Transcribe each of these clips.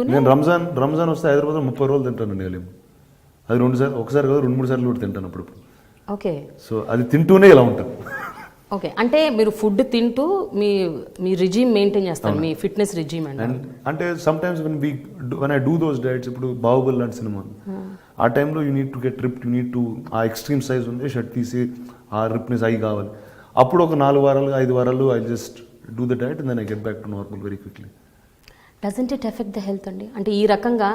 తింటూనే నేను రంజాన్ రంజాన్ వస్తే హైదరాబాద్లో ముప్పై రోజులు తింటానండి హలీం అది రెండు సార్లు ఒకసారి కాదు రెండు మూడు సార్లు కూడా తింటాను అప్పుడు ఓకే. సో అది తింటూనే ఇలా ఉంటాను. ఓకే. అంటే మీరు ఫుడ్ తింటూ మీ మీ రిజీమ్ మెయింటైన్ చేస్తారు మీ ఫిట్నెస్ రిజీమ్ అండి అంటే some times when we one I do those diets ఇప్పుడు బాహుబలి లాంటి సినిమా. ఆ. టైంలో you need to get trip you need to uh extreme size ఉంది షర్ట్ తీసి ఆ రిప్నెస్ అయి కావాలి. అప్పుడు ఒక నాలుగు వారాలు ఐదు వారాలు I just do the diet then I get back to normal very quickly doesn't it affect the health అండి? అంటే ఈ రకంగా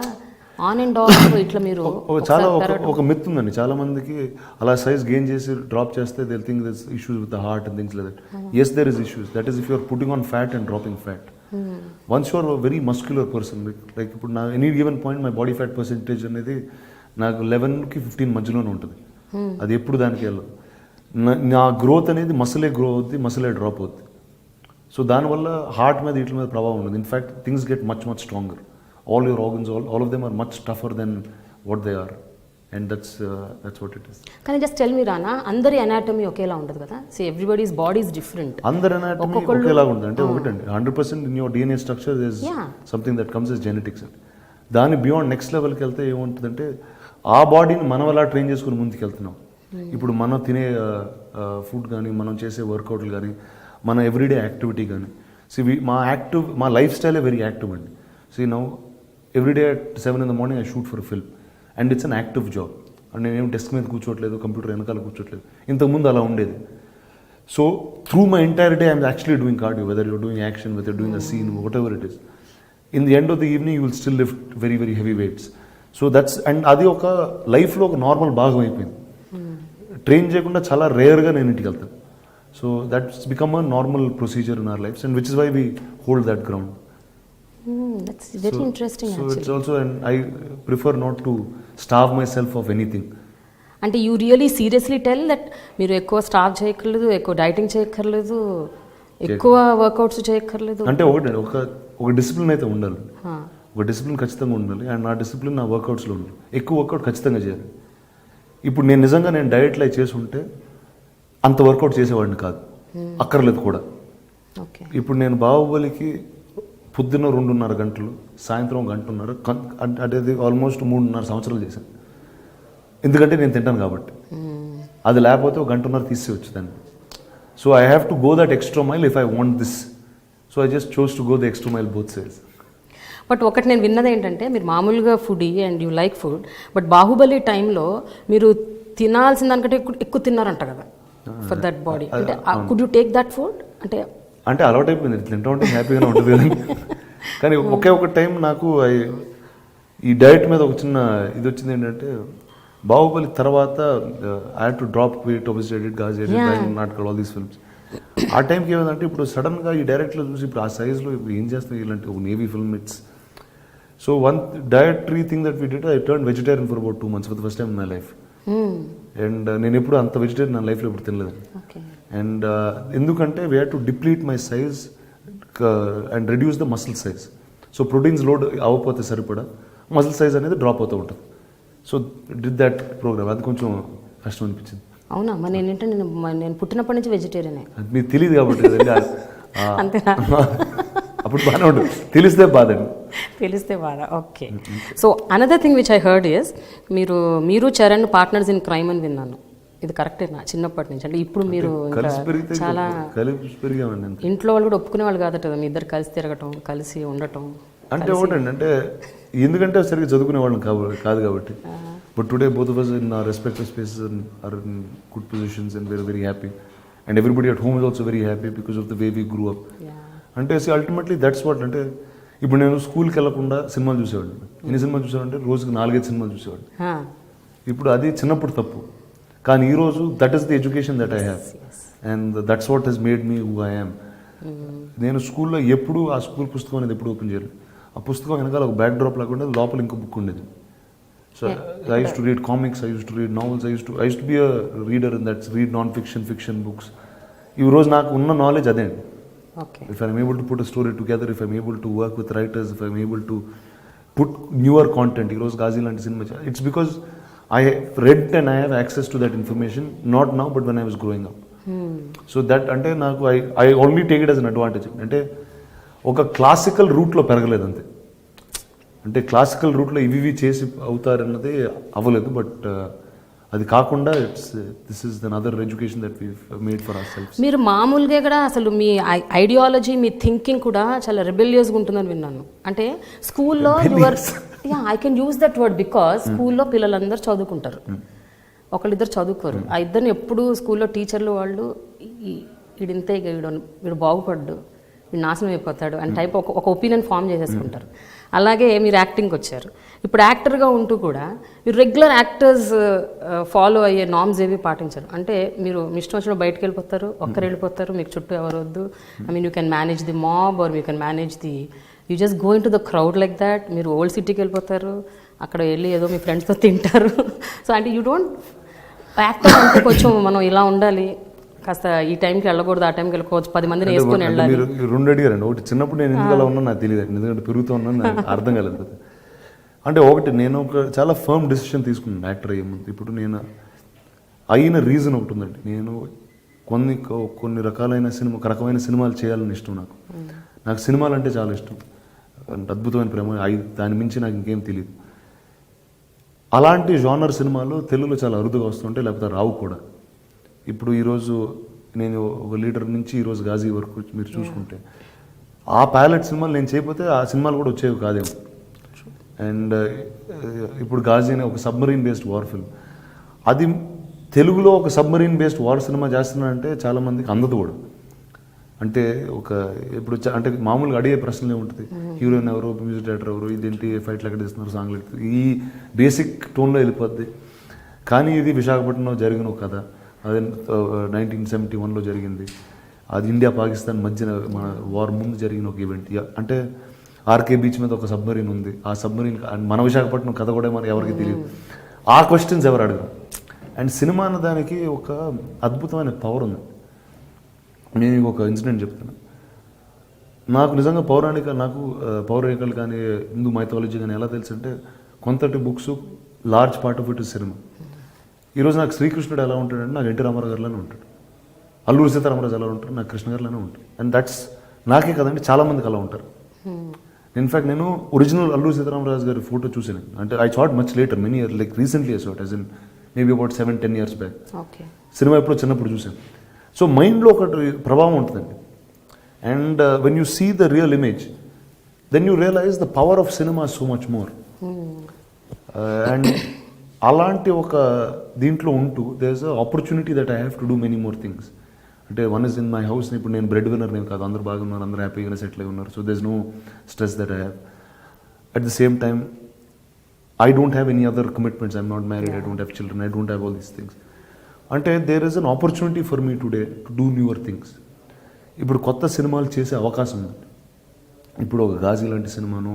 ఆన్ అండ్ ఆఫ్ ఇట్లా మీరు చాలా ఒక మిత్ ఉందండి. చాలా మందికి అలా సైజ్ గెయిన్ చేసి డ్రాప్ చేస్తే they think this issues with the heart and things like yes there is issues that is if you're putting on fat and dropping fat once you're very muscular person like ఇప్పుడు నా any given point my body fat percentage అనేది నాకు లెవెన్కి fifteen మధ్యలోనే ఉంటుంది. అది ఎప్పుడు దానికి వెళ్ళదు నా గ్రోత్ అనేది మసలే గ్రో అవుద్ది మసలే డ్రాప్ అవుద్ది. సో దానివల్ల హార్ట్ మీద వీటి మీద ప్రభావం ఉండదు. In fact things get much much stronger all your organs all all of them are much tougher than what they are and that's that's what it is కానీ just tell me Rana అందరి anatomy ఒకేలా ఉండదు కదా? So everybody's body is different అందరి ఒక్కొక్కళ్ళు- ఒకేలాగా ఉంటుంది అంటే ఒకటండి hundred percent in your DNA structure is. Something that comes is genetics అండి దాని బియాండ్ నెక్స్ట్ లెవెల్కి వెళ్తే ఏముంటుందంటే ఆ బాడీని మనం ఎలా ట్రైన్ చేసుకుని ముందుకు వెళ్తున్నాం ఇప్పుడు మనం తినే ఫుడ్ కానీ మనం చేసే వర్కౌట్లు కానీ మన ఎవ్రీడే యాక్టివిటీ కానీ సి మా యాక్టివ్ మా లైఫ్ స్టైలే వెరీ యాక్టివ్ అండి. See now everyday at seven in the morning I shoot for film and it's an active job and నేనేం డెస్క్ మీద కూర్చోట్లేదు కంప్యూటర్ వెనకాల కూర్చోట్లేదు. ఇంతకుముందు అలా ఉండేది. So through my entire day I'm actually doing cardio whether you're doing action whether doing a scene whatever it is in the end of the evening you will still lift very very heavy weights so that's and అది ఒక లైఫ్లో ఒక normal భాగం అయిపోయింది. Train చేయకుండా చాలా రేర్గా నేను ఇంటికి వెళ్తాను. So that's become a normal procedure and which is why we hold that ground that's very interesting so it's also and I prefer not to starve myself off anything అంటే you really seriously tell that మీరు ఎక్కువ stop చేయక్కర్లేదు ఎక్కువ dieting చేయక్కర్లేదు ఎక్కువ workouts చేయక్కర్లేదు. అంటే ఒకటి ఒక ఒక డిసిప్లిన్ అయితే ఉండాలి. ఒక డిసిప్లిన్ ఖచ్చితంగా ఉండాలి అండ్ నా డిసిప్లిన్ నా వర్కౌట్స్లో ఉండాలి. ఎక్కువ వర్కౌట్ ఖచ్చితంగా చేయాలి. ఇప్పుడు నేను నిజంగా నేను డైట్లో చేసి ఉంటే అంత వర్కౌట్ చేసేవాడిని కాదు. అక్కర్లేదు కూడా. ఓకే. ఇప్పుడు నేను బాహుబలికి పొద్దున్న రెండున్నర గంటలు సాయంత్రం గంటన్నర అంటే అది ఆల్మోస్ట్ మూడున్నర సంవత్సరాలు చేశాను. ఎందుకంటే నేను తింటాను కాబట్టి. అది లేకపోతే ఒక గంటన్నర తీసేయచ్చు దాన్ని. So I have to go that extra mile if I want this so I just chose to go the extra mile both sides but ఒకటి నేను విన్నది ఏంటంటే మీరు మామూలుగా food and you like food but Baahubali టైంలో మీరు తినాల్సిన దానికంటే ఎక్కువ ఎక్కువ తిన్నారంట కదా. ఫర్ దట్ బాడీ అంటే could you take that food అంటే అంటే అలవాటు అయిపోయింది తింటా ఉంటే హ్యాపీగానే ఉంటుంది కానీ కానీ ఒకే ఒక టైం నాకు ఈ డైట్ మీద ఒక చిన్న ఇది వచ్చింది ఏంటంటే బాహుబలి తర్వాత ఐ టు డ్రాప్ వెయిట్ ఒబిసిటెడ్ గాజెడ్ నాటకాలు ఆల్ దీస్ ఫిల్మ్స్ ఆ టైంకి ఏమైందంటే ఇప్పుడు సడన్గా ఈ డైరెక్ట్లో చూసి ఇప్పుడు ఆ సైజ్లో ఇప్పుడు ఏం చేస్తాం ఇలాంటి ఒక navy film it's so one directory thing that we did I turn vegetarian for about two months for the first time in my life and నేను ఎప్పుడు అంత వెజిటేరియన్ నా లైఫ్లో ఇప్పుడు తినలేదు. అండ్ ఎందుకంటే we have to deplete my size and reduce the muscle size so proteins load అవ్వకపోతే సరిపడా మసిల్ సైజ్ అనేది డ్రాప్ అవుతూ ఉంటుంది. సో డిడ్ దట్ ప్రోగ్రామ్ అది కొంచెం కష్టం అనిపించింది. అవునా? మరి నేను నేను పుట్టినప్పటి నుంచి వెజిటేరియనే అది మీకు తెలియదు కాబట్టి అంతేనా? అప్పుడు బాగానే ఉంటుంది తెలిస్తే బాధండి తెలిస్తే బాధ okay. So another thing which I heard is మీరు మీరు చరణ్ పార్ట్నర్స్ ఇన్ క్రైమ్ అని విన్నాను. ఇది కరెక్టేనా చిన్నప్పటి నుంచి. అంటే ఇప్పుడు మీరు చాలా ఇంట్లో వాళ్ళు కూడా ఒప్పుకునే వాళ్ళు కాదట కదా మీ ఇద్దరు కలిసి తిరగటం కలిసి ఉండటం అంటే ఒకటండి అంటే ఎందుకంటే సరిగ్గా చదువుకునే వాళ్ళం కాదు కాదు కాబట్టి. But today both of in our respective spaces are in good positions and very very happy and everybody at home is also very happy because of the way we grew up. అంటే ultimately that's what అంటే ఇప్పుడు నేను స్కూల్కి వెళ్ళకుండా సినిమాలు చూసేవాడిని. ఎన్ని సినిమాలు చూసేవాడంటే రోజుకి నాలుగైదు సినిమాలు చూసేవాడిని. Huh. ఇప్పుడు అది చిన్నప్పుడు తప్పు. కానీ ఈరోజు that is the education that I have and that's what he's made me who I am నేను స్కూల్లో ఎప్పుడు ఆ స్కూల్ పుస్తకం అనేది ఎప్పుడు ఓపెన్ చేయలేదు. ఆ పుస్తకం వెనకాల ఒక బ్యాక్ డ్రాప్ లాగా ఉండేది లోపల ఇంకో బుక్ ఉండేది. So I used to read comics I used to read novels I used to I used to be a reader in that's read nonfiction fiction books ఈ రోజు నాకు ఉన్న నాలెడ్జ్ అదే. అండి okay if I'm able to put a story together, if I'm able to work with writers, if I'm able to put newer content, Heroes Ghazi లాంటి cinema చే- it's because I have read and I have access to that information, not now, but when I was growing up. So that అంటే నాకు I I only take it as an advantage అంటే ఒక classical రూట్లో పెరగలేదు అంతే అంటే classical రూట్లో ఇవి ఇవి చేసి అవుతారన్నది అవ్వలేదు బట్ అది కాకుండా it's this is than other education that we made for our self మీరు మామూలుగా కూడా అసలు మీ ఐడియాలజీ మీ థింకింగ్ కూడా చాలా రెబెలియస్గా ఉంటుందని విన్నాను. అంటే స్కూల్లో your yeah I can use that word because స్కూల్లో పిల్లలందరూ చదువుకుంటారు. ఒకళ్ళిద్దరు చదువుకోరు. ఆ ఇద్దరిని ఎప్పుడు స్కూల్లో టీచర్లు వాళ్ళు వీడింతే ఇక వీడు వీడు బాగుపడ్డు వీడు నాశనం అయిపోతాడు అని టైప్ ఒక ఒక ఒపీనియన్ ఫామ్ చేసేసుకుంటారు. అలాగే మీరు యాక్టింగ్కి వచ్చారు. ఇప్పుడు యాక్టర్గా ఉంటూ కూడా మీరు రెగ్యులర్ యాక్టర్స్ ఫాలో అయ్యే నామ్స్ ఏవి పాటించరు. అంటే మీరు మీ ఇష్టం వచ్చిన బయటకు వెళ్ళిపోతారు ఒక్కరు వెళ్ళిపోతారు మీకు చుట్టూ ఎవరు వద్దు. I mean you can manage the mob or you can manage the you just go in to the crowd like that మీరు ఓల్డ్ సిటీకి వెళ్ళిపోతారు అక్కడ వెళ్ళి ఏదో మీ ఫ్రెండ్స్తో తింటారు. సో అంటే యూ డోంట్ యాక్టర్ అంటే కొంచెం మనం ఇలా ఉండాలి. కాస్త ఈ టైంకి వెళ్ళకూడదు ఆ టైంకి వెళ్ళకోవచ్చు పది మందిని వేసుకొని వెళ్ళాలి. మీరు రెండు అడిగారండి. ఒకటి చిన్నప్పుడు నేను ఎందుకు అలా ఉన్నా నాకు తెలియదు. ఎందుకంటే పెరుగుతూ ఉన్నాను నాకు అర్థం కాలేదు. అంటే ఒకటి నేను ఒక చాలా ఫర్మ్ డెసిషన్ తీసుకున్నాను. యాక్టర్ అయ్యే ముందు. ఇప్పుడు నేను అయిన రీజన్ ఒకటి ఉందండి. నేను కొన్ని కొన్ని రకాలైన సినిమా ఒక రకమైన సినిమాలు చేయాలని ఇష్టం నాకు. నాకు సినిమాలు అంటే చాలా ఇష్టం. అంటే అద్భుతమైన ప్రేమ. దాని మించి నాకు ఇంకేం తెలియదు అలాంటి జానర్ సినిమాలు తెలుగులో చాలా అరుదుగా వస్తుంటాయి. లేకపోతే రావు కూడా. ఇప్పుడు ఈరోజు నేను ఒక లీడర్ నుంచి ఈరోజు గాజీ వరకు మీరు చూసుకుంటే ఆ ప్యాలెట్ సినిమాలు నేను చేయకపోతే ఆ సినిమాలు కూడా వచ్చేవి కాదేమో. అండ్ ఇప్పుడు గాజీ అనే ఒక సబ్మరీన్ బేస్డ్ వార్ ఫిల్మ్. అది తెలుగులో ఒక సబ్మరీన్ బేస్డ్ వార్ సినిమా చేస్తున్నారంటే చాలా మందికి అందదు కూడా. అంటే ఒక ఇప్పుడు అంటే మామూలుగా అడిగే ప్రశ్నలే ఉంటుంది హీరోయిన్ ఎవరు? మ్యూజిక్ డైరెక్టర్ ఎవరు? ఇదేంటి ఫైట్లు ఎక్కడ తీస్తున్నారు సాంగ్లు ఈ బేసిక్ టోన్లో వెళ్ళిపోద్ది. కానీ ఇది విశాఖపట్నంలో జరిగిన ఒక కథ. అదే నైన్టీన్ సెవెంటీ వన్లో జరిగింది. అది ఇండియా పాకిస్తాన్ మధ్యన మన వార్ ముందు జరిగిన ఒక ఈవెంట్. అంటే ఆర్కే బీచ్ మీద ఒక సబ్మరీన్ ఉంది. ఆ సబ్మరీన్ మన విశాఖపట్నం కథ కూడా మనకి ఎవరికి తెలియదు. ఆ క్వశ్చన్స్ ఎవరు అడగరు. అండ్ సినిమా అన్న దానికి ఒక అద్భుతమైన పవర్ ఉంది. నేను ఒక ఇన్సిడెంట్ చెప్తాను నాకు నిజంగా పౌరాణిక నాకు పౌరాణికలు కానీ హిందూ మైథాలజీ కానీ ఎలా తెలుసు అంటే కొంతటి books large part of it cinema ఈరోజు నాకు శ్రీకృష్ణుడు ఎలా ఉంటాడంటే నాకు ఎన్టీ రామారావు గారిలోనే ఉంటాడు. అల్లూరి సీతారామరాజు ఎలా ఉంటాడు నాకు కృష్ణ గారిలోనే ఉంటాడు. అండ్ దట్స్ నాకే కదండి చాలా మందికి అలా ఉంటారు. ఇన్ఫాక్ట్ నేను ఒరిజినల్ అల్లూరి సీతారామరాజు గారి ఫోటో చూసాను అంటే I chat much later many year like recently I chat as in maybe about seven ten years back cinema ఎప్పుడో చిన్నప్పుడు చూసాను సో మైండ్లో ఒకటి ప్రభావం ఉంటుందండి. And when you see the real image then you realize the power of cinema so much more and అలాంటి ఒక దీంట్లో ఉంటూ there is opportunity that I have to do many more things అంటే one is in my house ఇప్పుడు నేను bread winner నేను కాదు అందరూ బాగున్నారు అందరూ హ్యాపీగా సెటిల్ అయి ఉన్నారు. So there is no stress that I have at the same time I don't have any other commitments I'm not married I don't have children I don't have all these things అంటే there is an opportunity for me today to do newer things ఇప్పుడు కొత్త సినిమాలు చేసే అవకాశం ఉంది. ఇప్పుడు ఒక గాజీ లాంటి సినిమాను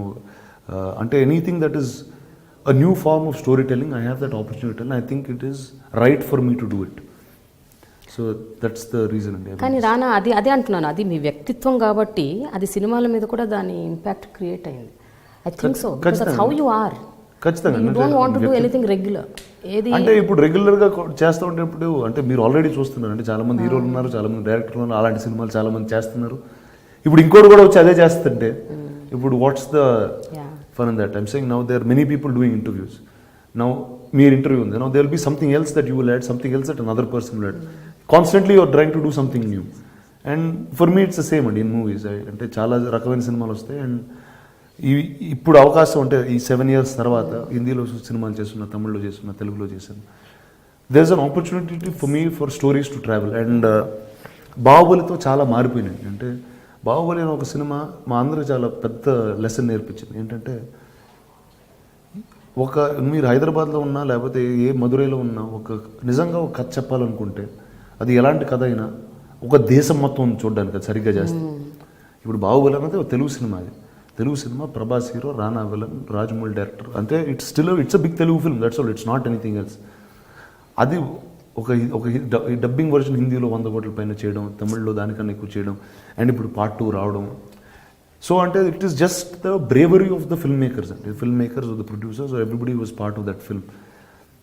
అంటే anything that is new form of story telling I have that opportunity and I think it is right for me to do it so that's the reason అండి కానీ రానా అది అదే అంటున్నాను. అది మీ వ్యక్తిత్వం కాబట్టి అది సినిమాల మీద కూడా దాని ఇంపాక్ట్ క్రియేట్ అయింది. I think so. How you are ఖచ్చితంగా. అంటే ఇప్పుడు రెగ్యులర్గా చేస్తూ ఉంటేప్పుడు అంటే మీరు ఆల్రెడీ చూస్తున్నారు అంటే చాలా మంది హీరోలు ఉన్నారు చాలా మంది డైరెక్టర్లు ఉన్నారు అలాంటి సినిమాలు చాలా మంది చేస్తున్నారు. ఇప్పుడు ఇంకోటి కూడా వచ్చి అదే చేస్తుంటే ఇప్పుడు what's the Yeah. Fun in that I'm saying now there many people doing interviews now మీరు ఇంటర్వ్యూ ఉంది. Now there be something else that you will something else that another person will add constantly you're trying to do something new and for me it's the same అండి in movies అంటే చాలా రకమైన సినిమాలు వస్తాయి. And ఈ ఇప్పుడు అవకాశం అంటే ఈ సెవెన్ ఇయర్స్ తర్వాత హిందీలో సినిమాలు చేస్తున్నా తమిళ్ళో చేస్తున్నా తెలుగులో చేశాను there is an opportunity for me for stories to travel and బాహుబలితో చాలా మారిపోయినాయి. అంటే బాహుబలి అనే ఒక సినిమా మా అందరూ చాలా పెద్ద లెసన్ నేర్పించింది. ఏంటంటే ఒక మీరు హైదరాబాద్లో ఉన్నా లేకపోతే ఏ మధురైలో ఉన్నా ఒక నిజంగా ఒక కథ చెప్పాలనుకుంటే అది ఎలాంటి కథ అయినా ఒక దేశం మొత్తం చూడడానికి అది సరిగ్గా చేస్తే. ఇప్పుడు బాహుబలి అనేది ఒక తెలుగు సినిమా అది. Telugu cinema Prabhas hero Rana villain Rajamouli director. అంటే it's still it's a big Telugu film that's all it's not anything else అది ఒక ఒక డబ్బింగ్ వర్షన్ హిందీలో వంద కోట్ల పైన చేయడం తమిళ్ళో దానికన్నా ఎక్కువ చేయడం అండ్ ఇప్పుడు పార్ట్ టూ రావడం. సో అంటే it is just the bravery of the film makers అంటే film makers the producers everybody was part of that film.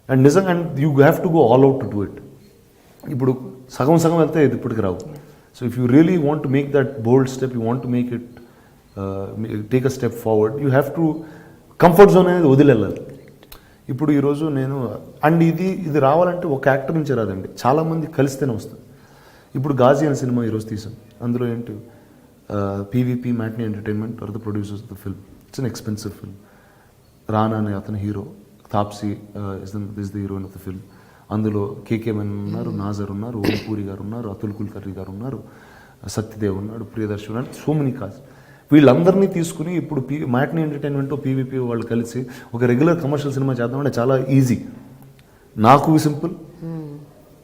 And నిజంగా and you have to go all out to do it. ఇప్పుడు సగం సగం వెళ్తే ఇది ఇప్పటికి రావు. So if you really want to make that bold step you want to make it take a step forward you have to comfort zone అనేది వదిలేళ్ళాలి ఇప్పుడు ఈరోజు నేను అండ్ ఇది ఇది రావాలంటే ఒక యాక్టర్ నుంచి రాదండి. చాలామంది కలిస్తేనే వస్తుంది. ఇప్పుడు గాజీ అనే సినిమా ఈరోజు తీసాం అందులో ఏంటి PVP matinee entertainment are the producers the film it's an expensive film Rana అనే అతని hero Taapsee is the this the heroine of the film అందులో కేకే మెన్ ఉన్నారు నాజర్ ఉన్నారు ఓంపూరి గారు ఉన్నారు అతుల్ కుల్కర్ణి గారు ఉన్నారు సత్యదేవ్ ఉన్నాడు ప్రియదర్శి ఉన్నాడు సో మెనీ కాజ్ వీళ్ళందరినీ తీసుకుని ఇప్పుడు పీ మ్యాట్నీ ఎంటర్టైన్మెంట్ పీవీపీ వాళ్ళు కలిసి ఒక రెగ్యులర్ కమర్షియల్ సినిమా చేద్దామంటే చాలా ఈజీ నాకు సింపుల్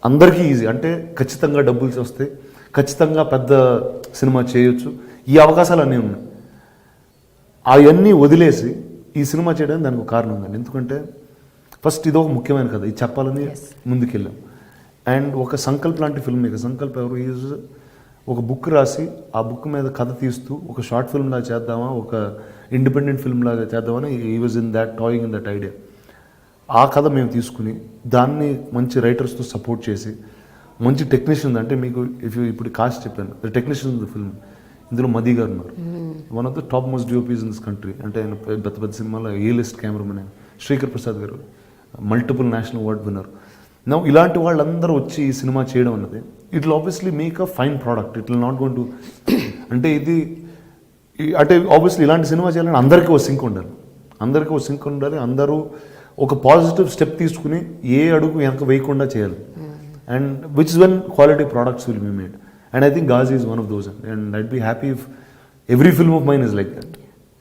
అందరికీ ఈజీ అంటే ఖచ్చితంగా డబ్బులు వస్తాయి. ఖచ్చితంగా పెద్ద సినిమా చేయొచ్చు. ఈ అవకాశాలు అన్నీ ఉన్నాయి. అవన్నీ వదిలేసి ఈ సినిమా చేయడానికి దానికి ఒక కారణం ఉందండి. ఎందుకంటే ఫస్ట్ ఇది ఒక ముఖ్యమైన కథ. ఇది చెప్పాలని ముందుకెళ్ళాం. అండ్ ఒక సంకల్ప్ లాంటి ఫిల్మ్ మేకర్ సంకల్ప్ ఎవరు? ఈజ్ ఒక బుక్ రాసి ఆ బుక్ మీద కథ తీస్తూ ఒక షార్ట్ ఫిల్మ్ లాగా చేద్దామా ఒక ఇండిపెండెంట్ ఫిల్మ్ లాగా చేద్దామని ఈ was in that toying in that idea ఆ కథ మేము తీసుకుని దాన్ని మంచి రైటర్స్తో సపోర్ట్ చేసి మంచి టెక్నీషియన్ అంటే మీకు ఇఫ్ ఇప్పుడు కాస్ట్ చెప్పాను ద టెక్నీషియన్ ద ఫిల్మ్ ఇందులో మది గారు ఉన్నారు. One of the top most DOPs in this country అంటే ఆయన పెద్ద పెద్ద సినిమాలో A list cameraman Srikar Prasad గారు మల్టిపుల్ నేషనల్ అవార్డ్ విన్నర్ నా ఇలాంటి వాళ్ళందరూ వచ్చి ఈ సినిమా చేయడం అన్నది it will obviously make a fine product it will not gone to అంటే ఇది అంటే ఆబ్వియస్లీ ఇలాంటి సినిమా చేయాలని అందరికీ ఒక సింక్ ఉండాలి. అందరికీ ఒక సింక్ ఉండాలి. అందరూ ఒక పాజిటివ్ స్టెప్ తీసుకుని ఏ అడుగు వెనక వేయకుండా చేయాలి. And which is when quality products will be made and I think Ghazi is one of those and I'd be happy if every film of mine is like that